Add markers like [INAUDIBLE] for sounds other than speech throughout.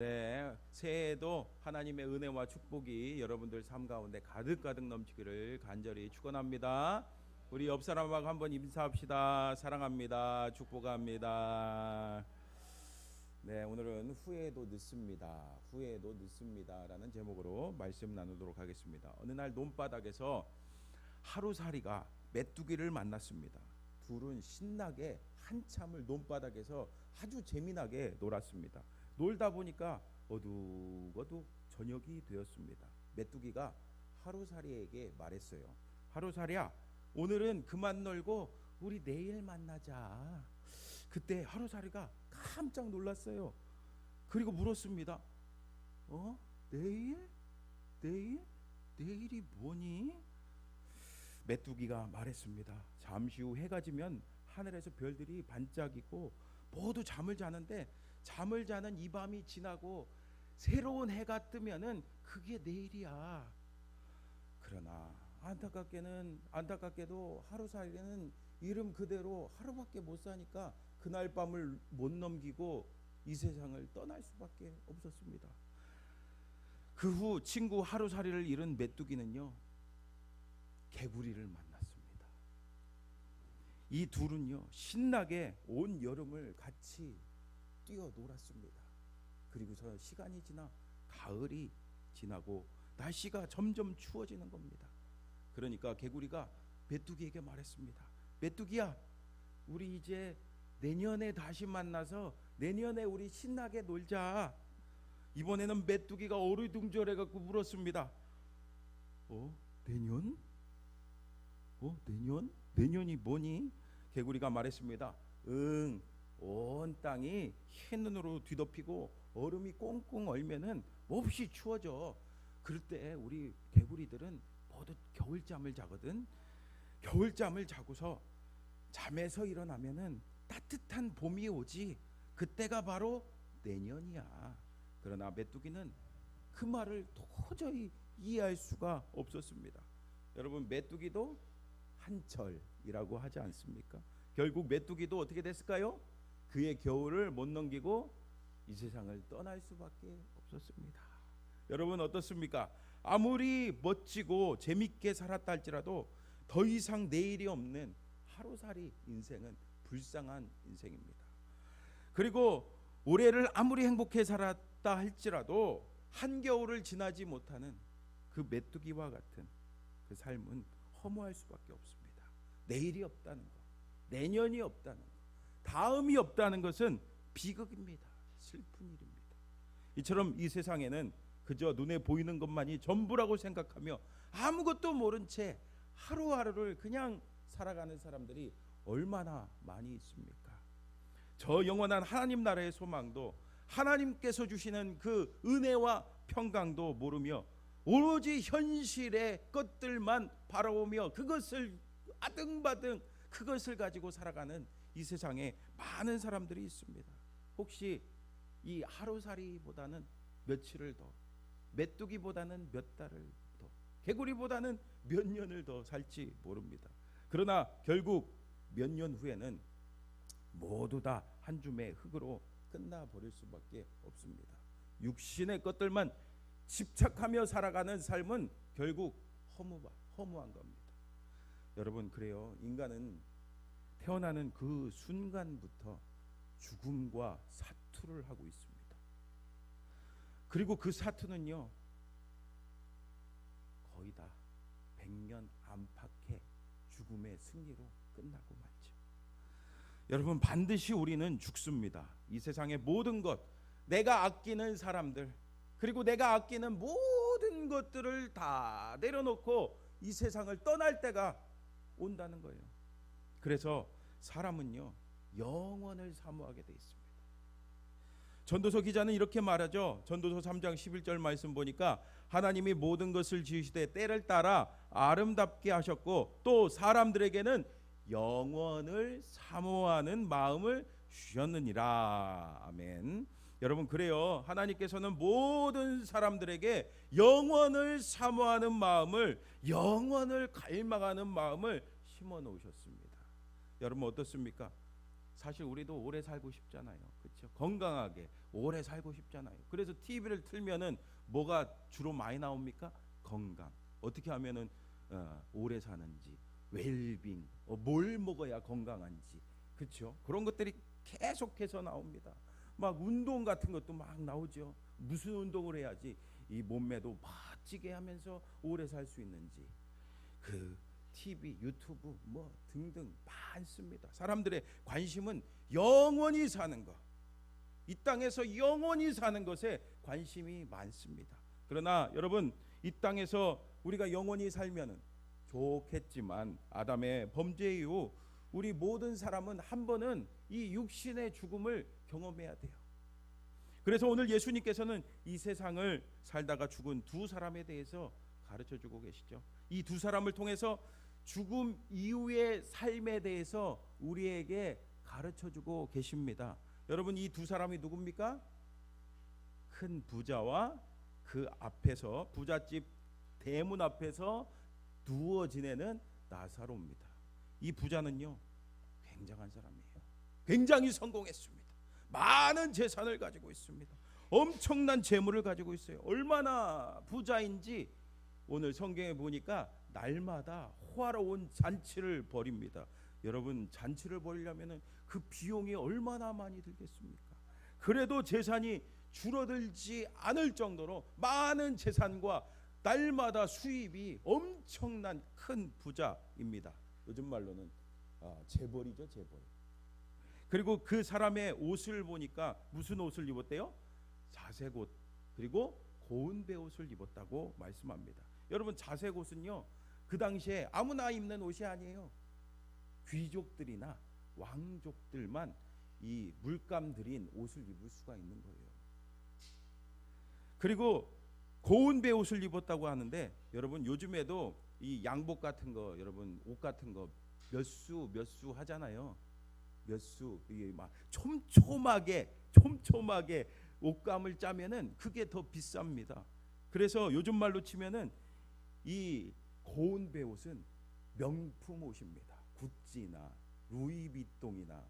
네, 새해에도 하나님의 은혜와 축복이 여러분들 삶 가운데 가득가득 넘치기를 간절히 축원합니다. 우리 옆 사람하고 한번 인사합시다. 사랑합니다. 축복합니다. 네, 오늘은 후회도 늦습니다. 후회도 늦습니다라는 제목으로 말씀 나누도록 하겠습니다. 어느 날 논바닥에서 하루살이가 메뚜기를 만났습니다. 둘은 신나게 한참을 논바닥에서 아주 재미나게 놀았습니다. 놀다 보니까 어둑어둑 저녁이 되었습니다. 메뚜기가 하루살이에게 말했어요. 하루살이야, 오늘은 그만 놀고 우리 내일 만나자. 그때 하루살이가 깜짝 놀랐어요. 그리고 물었습니다. 어? 내일? 내일? 내일이 뭐니? 메뚜기가 말했습니다. 잠시 후 해가 지면 하늘에서 별들이 반짝이고 모두 잠을 자는데 잠을 자는 이 밤이 지나고 새로운 해가 뜨면은 그게 내일이야. 그러나 안타깝게는 안타깝게도 하루살이는 이름 그대로 하루밖에 못 사니까 그날 밤을 못 넘기고 이 세상을 떠날 수밖에 없었습니다. 그 후 친구 하루살이를 잃은 메뚜기는요 개구리를 만났습니다. 이 둘은요 신나게 온 여름을 같이 뛰어 놀았습니다. 그리고서 시간이 지나 가을이 지나고 날씨가 점점 추워지는 겁니다. 그러니까 개구리가 메뚜기에게 말했습니다. 메뚜기야, 우리 이제 내년에 다시 만나서 내년에 우리 신나게 놀자. 이번에는 메뚜기가 어리둥절해 갖고 물었습니다. 어? 내년? 어? 내년? 내년이 뭐니? 개구리가 말했습니다. 응. 온 땅이 흰눈으로 뒤덮이고 얼음이 꽁꽁 얼면은 몹시 추워져. 그럴 때 우리 개구리들은 모두 겨울잠을 자거든. 겨울잠을 자고서 잠에서 일어나면은 따뜻한 봄이 오지. 그때가 바로 내년이야. 그러나 메뚜기는 그 말을 도저히 이해할 수가 없었습니다. 여러분 메뚜기도 한철이라고 하지 않습니까? 결국 메뚜기도 어떻게 됐을까요? 그의 겨울을 못 넘기고 이 세상을 떠날 수밖에 없었습니다. 여러분 어떻습니까? 아무리 멋지고 재밌게 살았다 할지라도 더 이상 내일이 없는 하루살이 인생은 불쌍한 인생입니다. 그리고 올해를 아무리 행복해 살았다 할지라도 한겨울을 지나지 못하는 그 메뚜기와 같은 그 삶은 허무할 수밖에 없습니다. 내일이 없다는 것, 내년이 없다는 것. 다음이 없다는 것은 비극입니다. 슬픈 일입니다. 이처럼 이 세상에는 그저 눈에 보이는 것만이 전부라고 생각하며 아무것도 모른 채 하루하루를 그냥 살아가는 사람들이 얼마나 많이 있습니까? 저 영원한 하나님 나라의 소망도 하나님께서 주시는 그 은혜와 평강도 모르며 오로지 현실의 것들만 바라보며 그것을 아등바등 그것을 가지고 살아가는 이 세상에 많은 사람들이 있습니다. 혹시 이 하루살이보다는 며칠을 더, 메뚜기보다는 몇 달을 더, 개구리보다는 몇 년을 더 살지 모릅니다. 그러나 결국 몇 년 후에는 모두 다 한 줌의 흙으로 끝나 버릴 수밖에 없습니다. 육신의 것들만 집착하며 살아가는 삶은 결국 허무 허무한 겁니다. 여러분 그래요. 인간은 태어나는 그 순간부터 죽음과 사투를 하고 있습니다. 그리고 그 사투는요 거의 다 백년 안팎의 죽음의 승리로 끝나고 말죠. 여러분 반드시 우리는 죽습니다. 이 세상의 모든 것, 내가 아끼는 사람들, 그리고 내가 아끼는 모든 것들을 다 내려놓고 이 세상을 떠날 때가 온다는 거예요. 그래서 사람은요 영원을 사모하게 돼 있습니다. 전도서 기자는 이렇게 말하죠. 전도서 3장 11절 말씀 보니까 하나님이 모든 것을 지으시되 때를 따라 아름답게 하셨고 또 사람들에게는 영원을 사모하는 마음을 주셨느니라. 아멘. 여러분 그래요. 하나님께서는 모든 사람들에게 영원을 사모하는 마음을 영원을 갈망하는 마음을 심어 놓으셨습니다. 여러분 어떻습니까? 사실 우리도 오래 살고 싶잖아요. 그렇죠? 건강하게 오래 살고 싶잖아요. 그래서 TV를 틀면은 뭐가 주로 많이 나옵니까? 건강. 어떻게 하면은 어, 오래 사는지, 웰빙, 어, 뭘 먹어야 건강한지, 그렇죠? 그런 것들이 계속해서 나옵니다. 막 운동 같은 것도 막 나오죠. 무슨 운동을 해야지 이 몸매도 멋지게 하면서 오래 살 수 있는지 그 TV, 유튜브 뭐 등등 많습니다. 사람들의 관심은 영원히 사는 것. 이 땅에서 영원히 사는 것에 관심이 많습니다. 그러나 여러분 이 땅에서 우리가 영원히 살면은 좋겠지만 아담의 범죄 이후 우리 모든 사람은 한 번은 이 육신의 죽음을 경험해야 돼요. 그래서 오늘 예수님께서는 이 세상을 살다가 죽은 두 사람에 대해서 가르쳐 주고 계시죠. 이 두 사람을 통해서 죽음 이후의 삶에 대해서 우리에게 가르쳐 주고 계십니다. 여러분 이 두 사람이 누굽니까? 큰 부자와 그 앞에서 부잣집 대문 앞에서 누워 지내는 나사로입니다. 이 부자는요 굉장한 사람이에요. 굉장히 성공했습니다. 많은 재산을 가지고 있습니다. 엄청난 재물을 가지고 있어요. 얼마나 부자인지 오늘 성경에 보니까 날마다 호화로운 잔치를 벌입니다. 여러분 잔치를 벌이려면은 그 비용이 얼마나 많이 들겠습니까? 그래도 재산이 줄어들지 않을 정도로 많은 재산과 날마다 수입이 엄청난 큰 부자입니다. 요즘 말로는 아, 재벌이죠, 재벌. 그리고 그 사람의 옷을 보니까 무슨 옷을 입었대요? 자색 옷 그리고 고운 배옷을 입었다고 말씀합니다. 여러분 자색 옷은요 그 당시에 아무나 입는 옷이 아니에요. 귀족들이나 왕족들만 이 물감 들인 옷을 입을 수가 있는 거예요. 그리고 고운 배옷을 입었다고 하는데 여러분 요즘에도 이 양복 같은 거 여러분 옷 같은 거 몇 수 몇 수 하잖아요. 몇 수 이게 막 촘촘하게 촘촘하게 옷감을 짜면은 그게 더 비쌉니다. 그래서 요즘 말로 치면은 이 고운 배옷은 명품 옷입니다. 구찌나 루이비통이나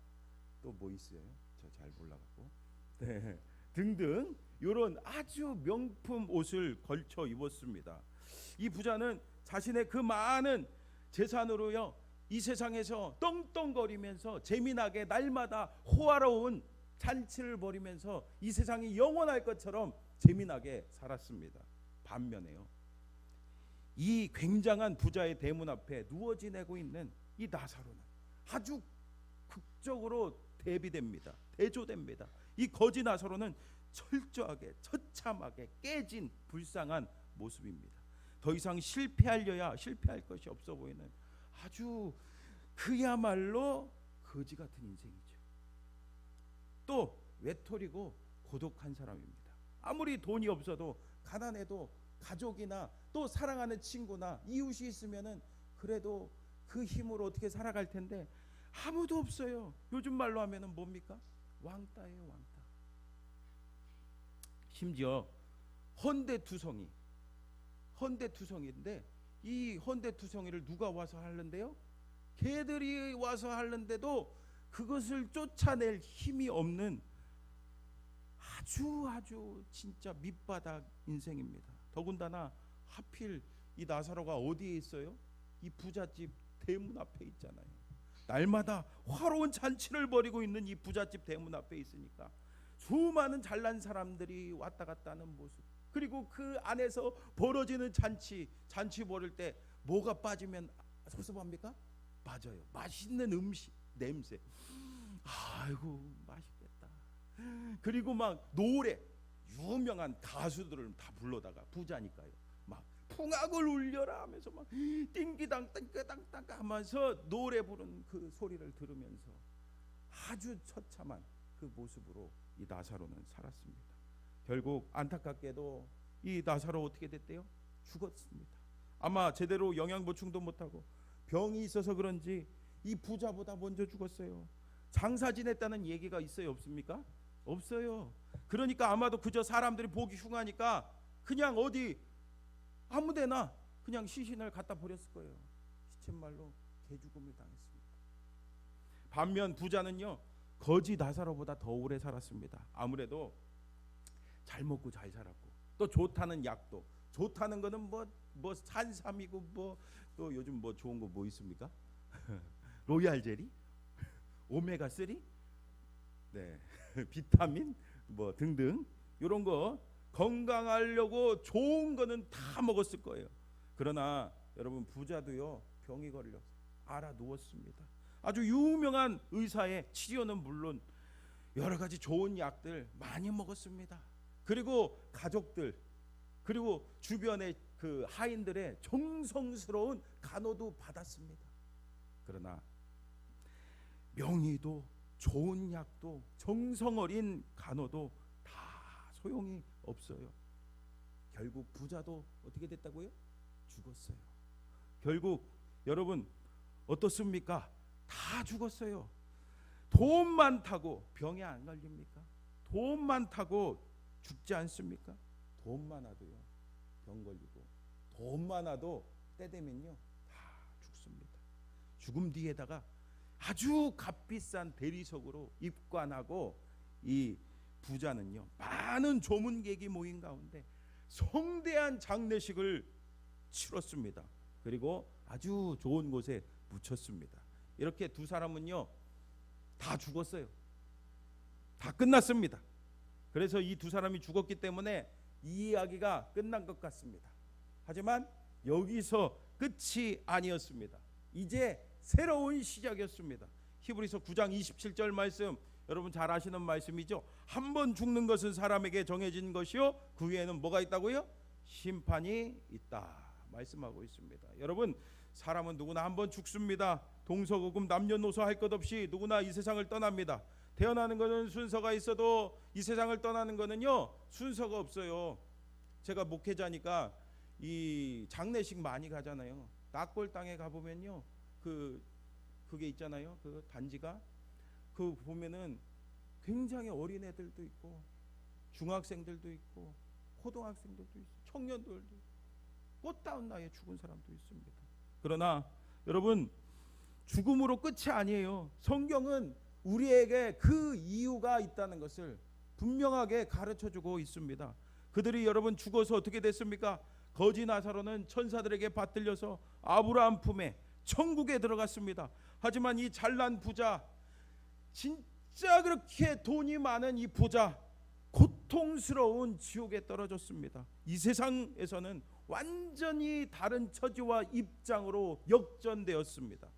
또 뭐 있어요? 저 잘 몰라갖고 네. 등등 이런 아주 명품 옷을 걸쳐 입었습니다. 이 부자는 자신의 그 많은 재산으로요 이 세상에서 떵떵거리면서 재미나게 날마다 호화로운 잔치를 벌이면서 이 세상이 영원할 것처럼 재미나게 살았습니다. 반면에요. 이 굉장한 부자의 대문 앞에 누워 지내고 있는 이 나사로는 아주 극적으로 대비됩니다. 대조됩니다. 이 거지 나사로는 철저하게 처참하게 깨진 불쌍한 모습입니다. 더 이상 실패하려야 실패할 것이 없어 보이는 아주 그야말로 거지 같은 인생이죠. 또 외톨이고 고독한 사람입니다. 아무리 돈이 없어도 가난해도 가족이나 또 사랑하는 친구나 이웃이 있으면은 그래도 그 힘으로 어떻게 살아갈 텐데 아무도 없어요. 요즘 말로 하면은 뭡니까? 왕따예요, 왕따. 심지어 헌대투성이 헌대투성이인데 이 헌대투성이를 누가 와서 하는데요? 개들이 와서 하는데도 그것을 쫓아낼 힘이 없는 아주 아주 진짜 밑바닥 인생입니다. 더군다나 하필 이 나사로가 어디에 있어요? 이 부잣집 대문 앞에 있잖아요. 날마다 화로운 잔치를 벌이고 있는 이 부잣집 대문 앞에 있으니까 수많은 잘난 사람들이 왔다 갔다 하는 모습 그리고 그 안에서 벌어지는 잔치 잔치 벌일 때 뭐가 빠지면 섭섭합니까? 맞아요. 맛있는 음식 냄새. 아이고 맛있겠다. 그리고 막 노래 유명한 가수들을 다 불러다가 부자니까요. 막 풍악을 울려라 하면서 막 띵기당 띵기당 땅 하면서 노래 부르는 그 소리를 들으면서 아주 처참한 그 모습으로 이 나사로는 살았습니다. 결국 안타깝게도 이 나사로 어떻게 됐대요? 죽었습니다. 아마 제대로 영양 보충도 못하고 병이 있어서 그런지 이 부자보다 먼저 죽었어요. 장사 지냈다는 얘기가 있어요, 없습니까? 없어요. 그러니까 아마도 그저 사람들이 보기 흉하니까 그냥 어디 아무데나 그냥 시신을 갖다 버렸을 거예요. 시쳇말로 개죽음을 당했습니다. 반면 부자는요 거지 나사로보다 더 오래 살았습니다. 아무래도 잘 먹고 잘 살았고 또 좋다는 약도 좋다는 거는 뭐 뭐 산삼이고 뭐 또 요즘 뭐 좋은 거 뭐 있습니까? [LAUGHS] 로얄 젤리, [LAUGHS] 오메가 3, 네 [LAUGHS] 비타민 뭐 등등 이런 거 건강하려고 좋은 거는 다 먹었을 거예요. 그러나 여러분 부자도요 병이 걸려 알아 누웠습니다. 아주 유명한 의사의 치료는 물론 여러 가지 좋은 약들 많이 먹었습니다. 그리고 가족들 그리고 주변의 그 하인들의 정성스러운 간호도 받았습니다. 그러나 명의도 좋은 약도 정성 어린 간호도 다 소용이 없어요. 결국 부자도 어떻게 됐다고요? 죽었어요. 결국 여러분 어떻습니까? 다 죽었어요. 돈 많다고 병에 안 걸립니까? 돈 많다고 죽지 않습니까? 돈 많아도요 병 걸리고 돈 많아도 때 되면요 다 죽습니다. 죽음 뒤에다가 아주 값비싼 대리석으로 입관하고 이 부자는요 많은 조문객이 모인 가운데 성대한 장례식을 치렀습니다. 그리고 아주 좋은 곳에 묻혔습니다. 이렇게 두 사람은요 다 죽었어요. 다 끝났습니다. 그래서 이 두 사람이 죽었기 때문에 이 이야기가 끝난 것 같습니다. 하지만 여기서 끝이 아니었습니다. 이제 새로운 시작이었습니다. 히브리서 9장 27절 말씀 여러분 잘 아시는 말씀이죠. 한 번 죽는 것은 사람에게 정해진 것이요 그 위에는 뭐가 있다고요? 심판이 있다. 말씀하고 있습니다. 여러분 사람은 누구나 한 번 죽습니다. 동서고금 남녀노소 할 것 없이 누구나 이 세상을 떠납니다. 태어나는 것은 순서가 있어도 이 세상을 떠나는 것은요 순서가 없어요. 제가 목회자니까 이 장례식 많이 가잖아요. 낙골 땅에 가 보면요 그 그게 있잖아요. 그 단지가 그 보면은 굉장히 어린 애들도 있고 중학생들도 있고 고등학생들도 있고 청년들도 있고 꽃다운 나이에 죽은 사람도 있습니다. 그러나 여러분 죽음으로 끝이 아니에요. 성경은 우리에게 그 이유가 있다는 것을 분명하게 가르쳐 주고 있습니다. 그들이 여러분 죽어서 어떻게 됐습니까? 거지 나사로는 천사들에게 받들려서 아브라함 품에 천국에 들어갔습니다. 하지만 이 잘난 부자 진짜 그렇게 돈이 많은 이 부자 고통스러운 지옥에 떨어졌습니다. 이 세상에서는 완전히 다른 처지와 입장으로 역전되었습니다.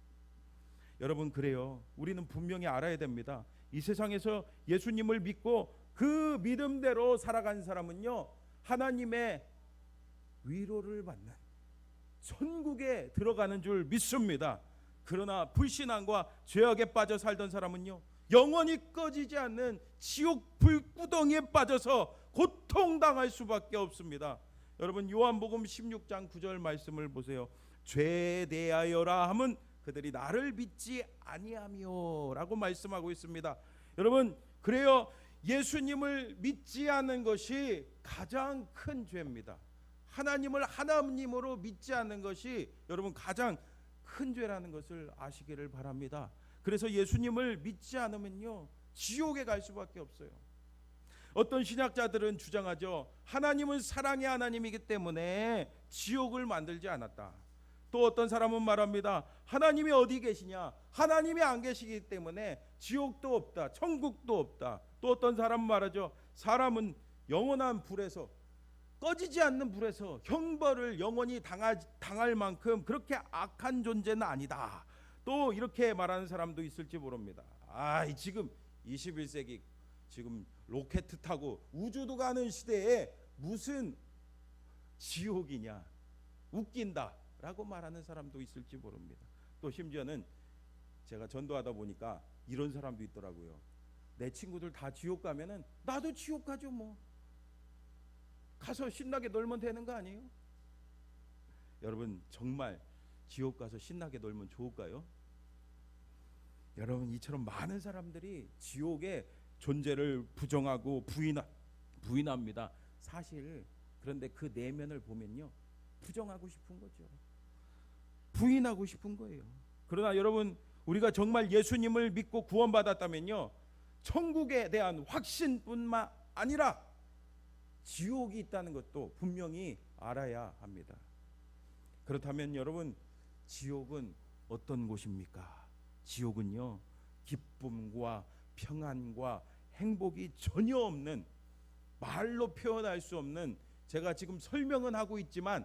여러분 그래요. 우리는 분명히 알아야 됩니다. 이 세상에서 예수님을 믿고 그 믿음대로 살아간 사람은요. 하나님의 위로를 받는 천국에 들어가는 줄 믿습니다. 그러나 불신앙과 죄악에 빠져 살던 사람은요. 영원히 꺼지지 않는 지옥 불구덩이에 빠져서 고통당할 수밖에 없습니다. 여러분 요한복음 16장 9절 말씀을 보세요. 죄에 대하여라 함은 그들이 나를 믿지 아니하며라고 말씀하고 있습니다. 여러분 그래요 예수님을 믿지 않는 것이 가장 큰 죄입니다. 하나님을 하나님으로 믿지 않는 것이 여러분 가장 큰 죄라는 것을 아시기를 바랍니다. 그래서 예수님을 믿지 않으면요 지옥에 갈 수밖에 없어요. 어떤 신학자들은 주장하죠. 하나님은 사랑의 하나님이기 때문에 지옥을 만들지 않았다. 또 어떤 사람은 말합니다. 하나님이 어디 계시냐? 하나님이 안 계시기 때문에 지옥도 없다. 천국도 없다. 또 어떤 사람은 말하죠. 사람은 영원한 불에서 꺼지지 않는 불에서 형벌을 영원히 당하, 당할 만큼 그렇게 악한 존재는 아니다. 또 이렇게 말하는 사람도 있을지 모릅니다. 아, 지금 21세기 지금 로켓 타고 우주도 가는 시대에 무슨 지옥이냐? 웃긴다라고 말하는 사람도 있을지 모릅니다. 또 심지어는 제가 전도하다 보니까 이런 사람도 있더라고요. 내 친구들 다 지옥 가면은 나도 지옥 가죠 뭐. 가서 신나게 놀면 되는 거 아니에요? 여러분 정말 지옥 가서 신나게 놀면 좋을까요? 여러분 이처럼 많은 사람들이 지옥의 존재를 부정하고 부인하, 부인합니다. 사실 그런데 그 내면을 보면요 부정하고 싶은 거죠. 부인하고 싶은 거예요. 그러나 여러분 우리가 정말 예수님을 믿고 구원받았다면요 천국에 대한 확신뿐만 아니라 지옥이 있다는 것도 분명히 알아야 합니다. 그렇다면 여러분 지옥은 어떤 곳입니까? 지옥은요 기쁨과 평안과 행복이 전혀 없는 말로 표현할 수 없는 제가 지금 설명은 하고 있지만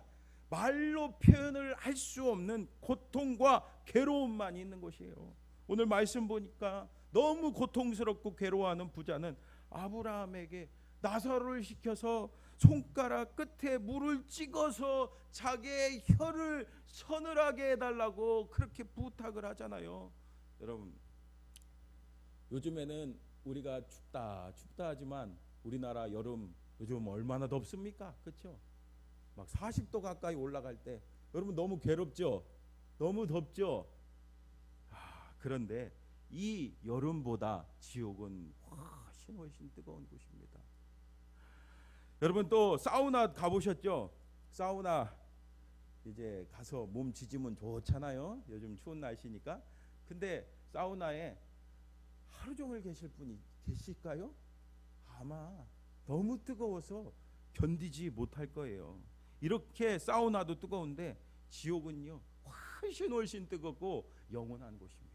말로 표현을 할 수 없는 고통과 괴로움만 있는 것이에요. 오늘 말씀 보니까 너무 고통스럽고 괴로워하는 부자는 아브라함에게 나사로를 시켜서 손가락 끝에 물을 찍어서 자기의 혀를 서늘하게 해달라고 그렇게 부탁을 하잖아요. 여러분 요즘에는 우리가 춥다 춥다 하지만 우리나라 여름 요즘 얼마나 덥습니까? 그렇죠? 막 40도 가까이 올라갈 때 여러분 너무 괴롭죠? 너무 덥죠? 아, 그런데 이 여름보다 지옥은 훨씬 훨씬 뜨거운 곳입니다. 여러분 또 사우나 가보셨죠? 사우나 이제 가서 몸 지지면 좋잖아요. 요즘 추운 날씨니까. 근데 사우나에 하루 종일 계실 분이 계실까요? 아마 너무 뜨거워서 견디지 못할 거예요. 이렇게 사우나도 뜨거운데 지옥은요 훨씬 훨씬 뜨겁고 영원한 곳입니다.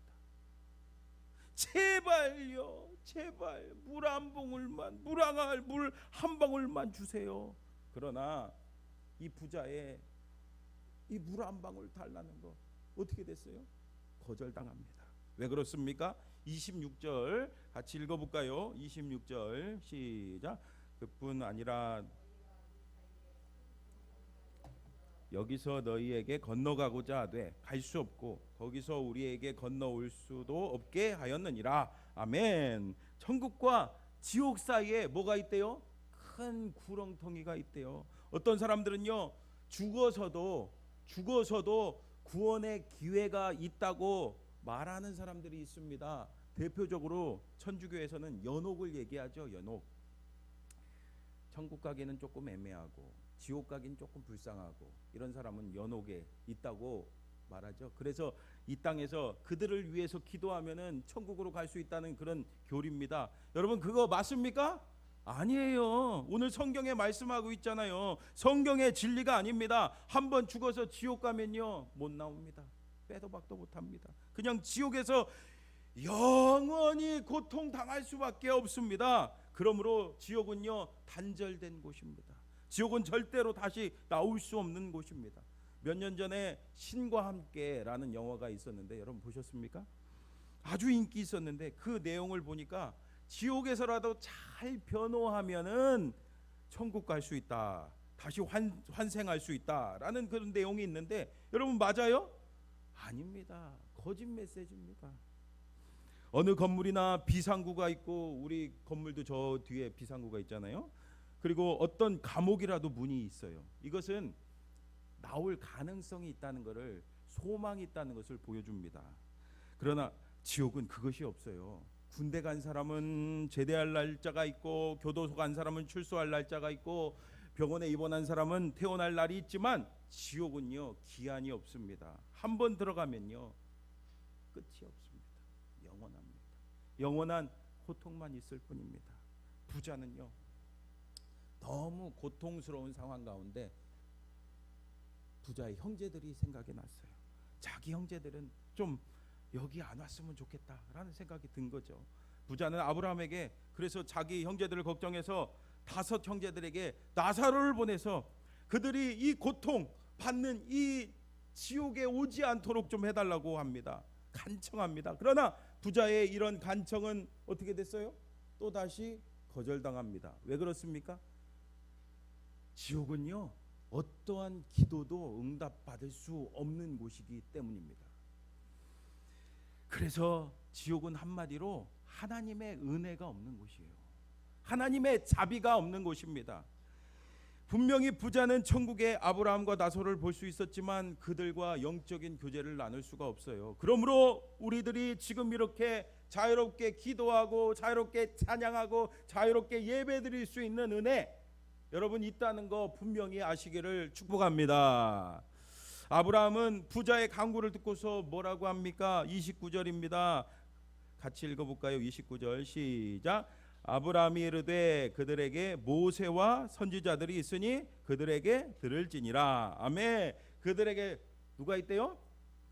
제발요, 제발 물한 방울만 물항할 물한 방울만 주세요. 그러나 이 부자의 이 물 한 방울 달라는 거 어떻게 됐어요? 거절당합니다. 왜 그렇습니까? 26절 같이 읽어볼까요? 26절 시작. 그뿐 아니라 여기서 너희에게 건너가고자 하되 갈 수 없고 거기서 우리에게 건너올 수도 없게 하였느니라. 아멘. 천국과 지옥 사이에 뭐가 있대요? 큰 구렁텅이가 있대요. 어떤 사람들은요 죽어서도 죽어서도 구원의 기회가 있다고 말하는 사람들이 있습니다. 대표적으로 천주교에서는 연옥을 얘기하죠. 연옥. 천국 가기는 조금 애매하고 지옥 가긴 조금 불쌍하고 이런 사람은 연옥에 있다고 말하죠. 그래서 이 땅에서 그들을 위해서 기도하면은 천국으로 갈 수 있다는 그런 교리입니다. 여러분 그거 맞습니까? 아니에요. 오늘 성경에 말씀하고 있잖아요. 성경의 진리가 아닙니다. 한번 죽어서 지옥 가면요 못 나옵니다. 빼도 박도 못 합니다. 그냥 지옥에서 영원히 고통 당할 수밖에 없습니다. 그러므로 지옥은요 단절된 곳입니다. 지옥은 절대로 다시 나올 수 없는 곳입니다. 몇 년 전에 신과 함께라는 영화가 있었는데 여러분 보셨습니까? 아주 인기 있었는데 그 내용을 보니까 지옥에서라도 잘 변호하면은 천국 갈 수 있다. 다시 환, 환생할 수 있다라는 그런 내용이 있는데 여러분 맞아요? 아닙니다. 거짓 메시지입니다. 어느 건물이나 비상구가 있고 우리 건물도 저 뒤에 비상구가 있잖아요. 그리고 어떤 감옥이라도 문이 있어요. 이것은 나올 가능성이 있다는 것을 소망이 있다는 것을 보여줍니다. 그러나 지옥은 그것이 없어요. 군대 간 사람은 제대할 날짜가 있고 교도소 간 사람은 출소할 날짜가 있고 병원에 입원한 사람은 퇴원할 날이 있지만 지옥은요 기한이 없습니다. 한 번 들어가면요 끝이 없습니다. 영원합니다. 영원한 고통만 있을 뿐입니다. 부자는요 너무 고통스러운 상황 가운데 부자의 형제들이 생각이 났어요. 자기 형제들은 좀 여기 안 왔으면 좋겠다라는 생각이 든 거죠. 부자는 아브라함에게 그래서 자기 형제들을 걱정해서 다섯 형제들에게 나사로를 보내서 그들이 이 고통 받는 이 지옥에 오지 않도록 좀 해달라고 합니다. 간청합니다. 그러나 부자의 이런 간청은 어떻게 됐어요? 또 다시 거절당합니다. 왜 그렇습니까? 지옥은요 어떠한 기도도 응답받을 수 없는 곳이기 때문입니다. 그래서 지옥은 한마디로 하나님의 은혜가 없는 곳이에요. 하나님의 자비가 없는 곳입니다. 분명히 부자는 천국의 아브라함과 나소를 볼 수 있었지만 그들과 영적인 교제를 나눌 수가 없어요. 그러므로 우리들이 지금 이렇게 자유롭게 기도하고 자유롭게 찬양하고 자유롭게 예배드릴 수 있는 은혜 여러분 있다는 거 분명히 아시기를 축복합니다. 아브라함은 부자의 강구를 듣고서 뭐라고 합니까? 29절입니다. 같이 읽어볼까요? 29절 시작. 아브라함이 이르되 그들에게 모세와 선지자들이 있으니 그들에게 들을지니라. 아멘. 그들에게 누가 있대요?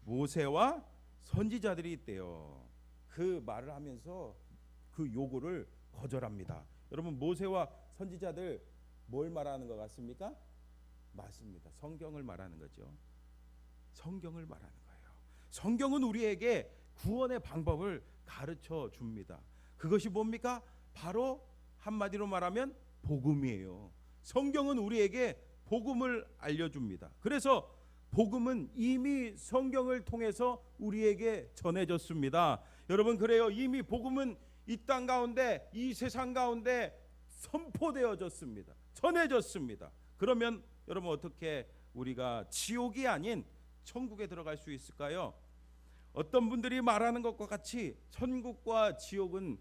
모세와 선지자들이 있대요. 그 말을 하면서 그 요구를 거절합니다. 여러분 모세와 선지자들 뭘 말하는 것 같습니까? 맞습니다. 성경을 말하는 거죠. 성경을 말하는 거예요. 성경은 우리에게 구원의 방법을 가르쳐 줍니다. 그것이 뭡니까? 바로 한마디로 말하면 복음이에요. 성경은 우리에게 복음을 알려줍니다. 그래서 복음은 이미 성경을 통해서 우리에게 전해졌습니다. 여러분 그래요. 이미 복음은 이 땅 가운데 이 세상 가운데 선포되어졌습니다. 전해졌습니다. 그러면 여러분 어떻게 우리가 지옥이 아닌 천국에 들어갈 수 있을까요? 어떤 분들이 말하는 것과 같이 천국과 지옥은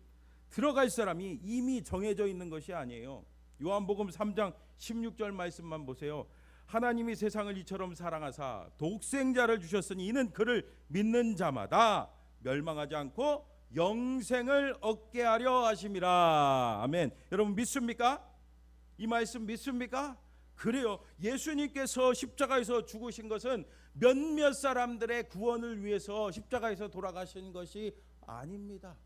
들어갈 사람이 이미 정해져 있는 것이 아니에요. 요한복음 3장 16절 말씀만 보세요. 하나님이 세상을 이처럼 사랑하사 독생자를 주셨으니 이는 그를 믿는 자마다 멸망하지 않고 영생을 얻게 하려 하심이라. 아멘. 여러분 믿습니까? 이 말씀 믿습니까? 그래요. 예수님께서 십자가에서 죽으신 것은 몇몇 사람들의 구원을 위해서 십자가에서 돌아가신 것이 아닙니다.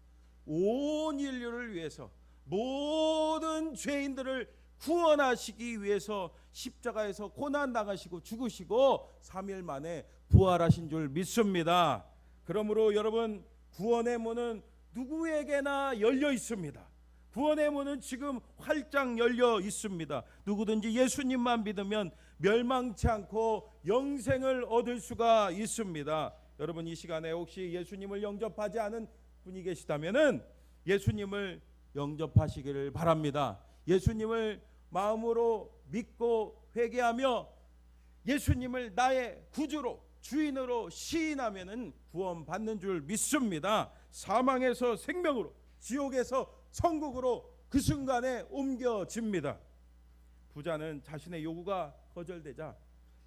온 인류를 위해서 모든 죄인들을 구원하시기 위해서 십자가에서 고난 당하시고 죽으시고 3일 만에 부활하신 줄 믿습니다. 그러므로 여러분 구원의 문은 누구에게나 열려 있습니다. 구원의 문은 지금 활짝 열려 있습니다. 누구든지 예수님만 믿으면 멸망치 않고 영생을 얻을 수가 있습니다. 여러분 이 시간에 혹시 예수님을 영접하지 않은 분이 계시다면은 예수님을 영접하시기를 바랍니다. 예수님을 마음으로 믿고 회개하며 예수님을 나의 구주로 주인으로 시인하면은 구원 받는 줄 믿습니다. 사망에서 생명으로 지옥에서 천국으로 그 순간에 옮겨집니다. 부자는 자신의 요구가 거절되자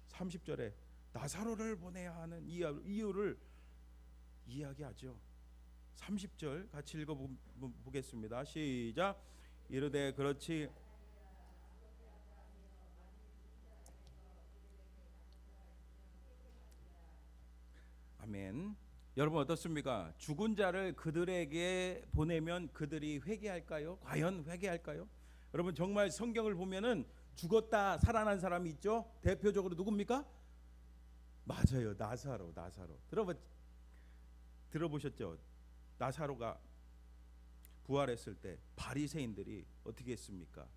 30절에 나사로를 보내야 하는 이유- 이유를 이야기하죠. 30절 같이 읽어 보겠습니다. 시작. 이르되 그렇지 아멘. 여러분 어떻습니까? 죽은 자를 그들에게 보내면 그들이 회개할까요? 과연 회개할까요? 여러분 정말 성경을 보면은 죽었다 살아난 사람이 있죠. 대표적으로 누굽니까? 맞아요. 나사로, 나사로. 들어보 들어보셨죠? 나사로가 부활했을 때 바리새인들이 어떻게 했습니까?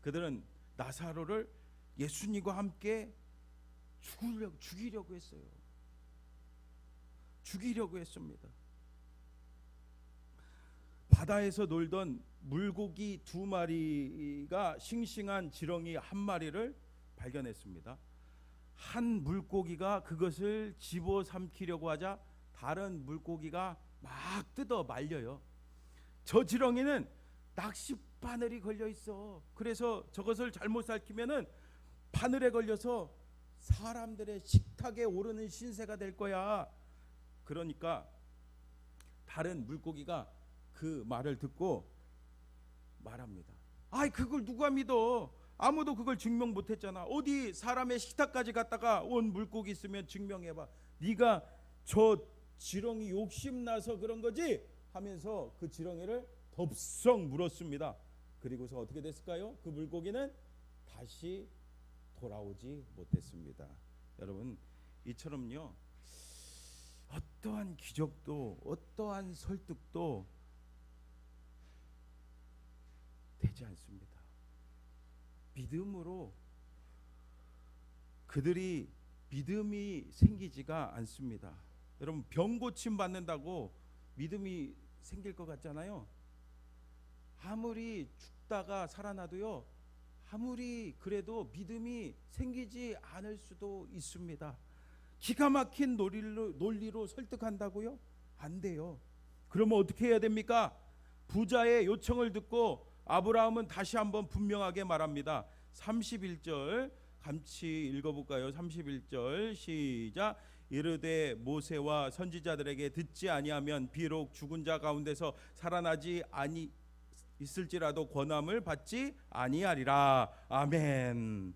그들은 나사로를 예수님과 함께 죽으려고 죽이려고 했어요. 죽이려고 했습니다. 바다에서 놀던 물고기 두 마리가 싱싱한 지렁이 한 마리를 발견했습니다. 한 물고기가 그것을 집어 삼키려고 하자 다른 물고기가 막 뜯어 말려요. 저 지렁이는 낚시 바늘이 걸려 있어. 그래서 저것을 잘못 삼키면은 바늘에 걸려서 사람들의 식탁에 오르는 신세가 될 거야. 그러니까 다른 물고기가 그 말을 듣고 말합니다. 아이 그걸 누가 믿어? 아무도 그걸 증명 못했잖아. 어디 사람의 식탁까지 갔다가 온 물고기 있으면 증명해봐. 네가 저 지렁이 욕심 나서 그런 거지? 하면서 그 지렁이를 덥석 물었습니다. 그리고서 어떻게 됐을까요? 그 물고기는 다시 돌아오지 못했습니다. 여러분 이처럼요. 어떠한 기적도 어떠한 설득도 되지 않습니다. 믿음으로 그들이 믿음이 생기지가 않습니다. 여러분 병 고침 받는다고 믿음이 생길 것 같잖아요. 아무리 죽다가 살아나도요. 아무리 그래도 믿음이 생기지 않을 수도 있습니다. 기가 막힌 논리로, 논리로 설득한다고요? 안 돼요. 그러면 어떻게 해야 됩니까? 부자의 요청을 듣고 아브라함은 다시 한번 분명하게 말합니다. 31절 같이 읽어볼까요? 31절 시작. 이르되 모세와 선지자들에게 듣지 아니하면 비록 죽은 자 가운데서 살아나지 아니 있을지라도 권함을 받지 아니하리라 아멘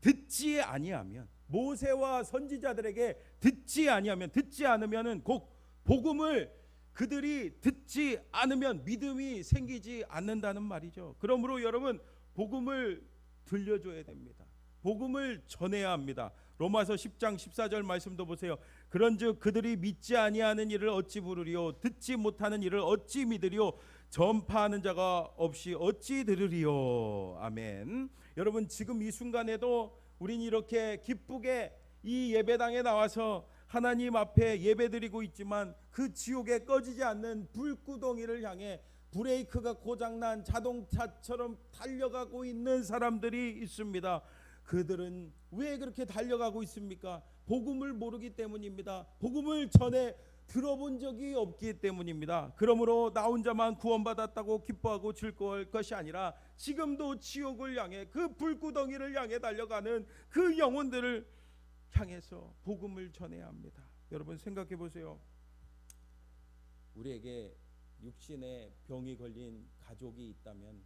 듣지 아니하면 모세와 선지자들에게 듣지 아니하면 듣지 않으면은 곧 복음을 그들이 듣지 않으면 믿음이 생기지 않는다는 말이죠. 그러므로 여러분 복음을 들려줘야 됩니다. 복음을 전해야 합니다. 로마서 10장 14절 말씀도 보세요. 그런즉 그들이 믿지 아니하는 일을 어찌 부르리요 듣지 못하는 일을 어찌 믿으리요 전파하는 자가 없이 어찌 들으리요 아멘. 여러분 지금 이 순간에도 우린 이렇게 기쁘게 이 예배당에 나와서 하나님 앞에 예배드리고 있지만 그 지옥에 꺼지지 않는 불구덩이를 향해 브레이크가 고장난 자동차처럼 달려가고 있는 사람들이 있습니다. 그들은 왜 그렇게 달려가고 있습니까? 복음을 모르기 때문입니다. 복음을 전에 들어본 적이 없기 때문입니다. 그러므로 나 혼자만 구원받았다고 기뻐하고 즐거울 것이 아니라 지금도 지옥을 향해 그 불구덩이를 향해 달려가는 그 영혼들을 향해서 복음을 전해야 합니다. 여러분 생각해 보세요. 우리에게 육신의 병이 걸린 가족이 있다면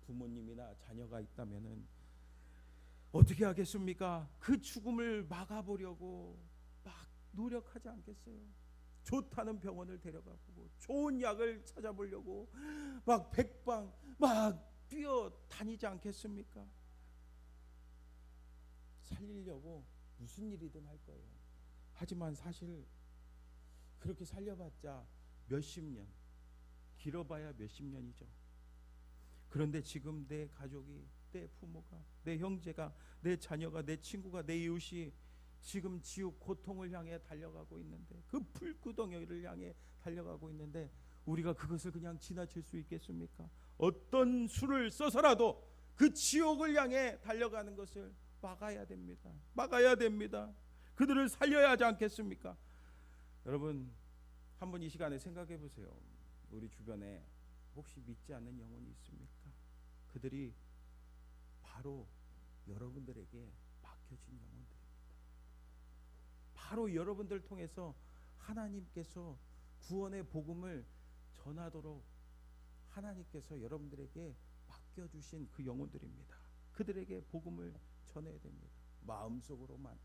부모님이나 자녀가 있다면은 어떻게 하겠습니까? 그 죽음을 막아보려고 막 노력하지 않겠어요? 좋다는 병원을 데려가고 좋은 약을 찾아보려고 막 백방 막 뛰어 다니지 않겠습니까? 살리려고 무슨 일이든 할 거예요. 하지만 사실 그렇게 살려봤자 몇십 년, 길어봐야 몇십 년이죠. 그런데 지금 내 가족이, 내 부모가, 내 형제가, 내 자녀가, 내 친구가, 내 이웃이 지금 지옥 고통을 향해 달려가고 있는데 그 불구덩이를 향해 달려가고 있는데 우리가 그것을 그냥 지나칠 수 있겠습니까? 어떤 수를 써서라도 그 지옥을 향해 달려가는 것을 막아야 됩니다. 막아야 됩니다. 그들을 살려야 하지 않겠습니까? 여러분 한번 이 시간에 생각해 보세요. 우리 주변에 혹시 믿지 않는 영혼이 있습니까? 그들이 바로 여러분들에게 맡겨진 영혼들입니다. 바로 여러분들 통해서 하나님께서 구원의 복음을 전하도록 하나님께서 여러분들에게 맡겨주신 그 영혼들입니다. 그들에게 복음을 전해야 됩니다. 마음속으로만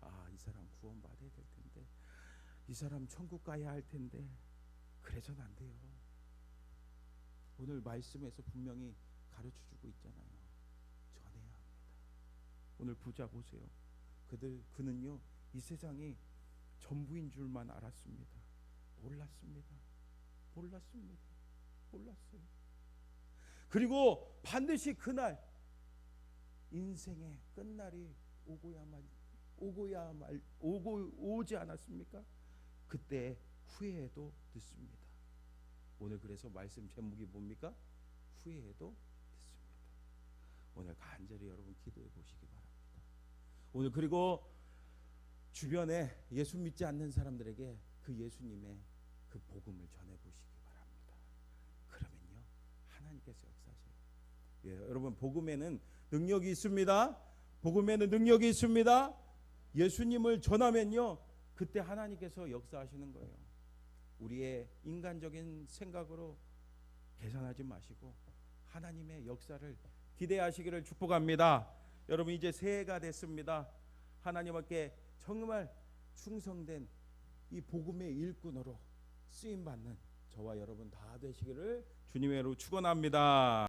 아, 이 사람 구원받아야 될 텐데. 이 사람 천국 가야 할 텐데. 그래서는 안 돼요. 오늘 말씀에서 분명히 가르쳐 주고 있잖아요. 전해야 합니다. 오늘 부자 보세요. 그들 그는요. 이 세상이 전부인 줄만 알았습니다. 몰랐습니다. 몰랐습니다. 몰랐어요. 그리고 반드시 그날 인생의 끝날이 오고야만 오고야 말 오고 오지 않았습니까? 그때 후회해도 늦습니다. 오늘 그래서 말씀 제목이 뭡니까? 후회해도 늦습니다. 오늘 간절히 여러분 기도해 보시기 바랍니다. 오늘 그리고 주변에 예수 믿지 않는 사람들에게 그 예수님의 그 복음을 전해 보시기 바랍니다. 그러면요 하나님께서 역사하세요. 예, 여러분 복음에는 능력이 있습니다. 복음에는 능력이 있습니다. 예수님을 전하면요 그때 하나님께서 역사하시는 거예요. 우리의 인간적인 생각으로 계산하지 마시고 하나님의 역사를 기대하시기를 축복합니다. 여러분 이제 새해가 됐습니다. 하나님께 정말 충성된 이 복음의 일꾼으로 쓰임 받는 저와 여러분 다 되시기를 주님의 이름으로 축원합니다.